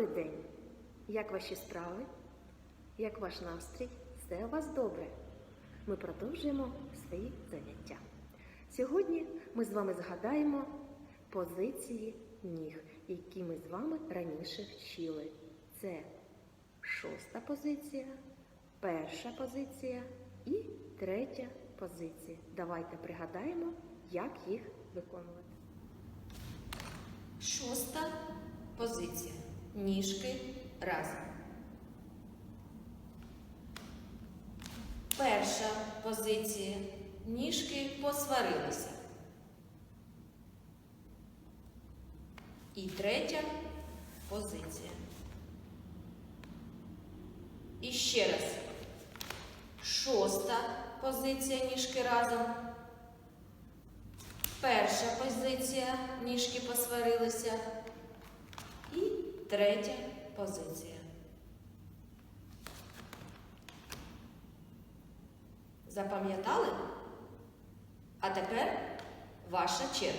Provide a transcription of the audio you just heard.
Добрий день! Як ваші справи? Як ваш настрій? Все у вас добре? Ми продовжуємо свої заняття. Сьогодні ми з вами згадаємо позиції ніг, які ми з вами раніше вчили. Це шоста позиція, перша позиція і третя позиція. Давайте пригадаємо, як їх виконувати. Шоста позиція. Ніжки разом. Перша позиція. Ніжки посварилися. І третя позиція. І ще раз. Шоста позиція ніжки разом. Перша позиція ніжки посварилися. І третя позиція. Запам'ятали? А тепер ваша черга.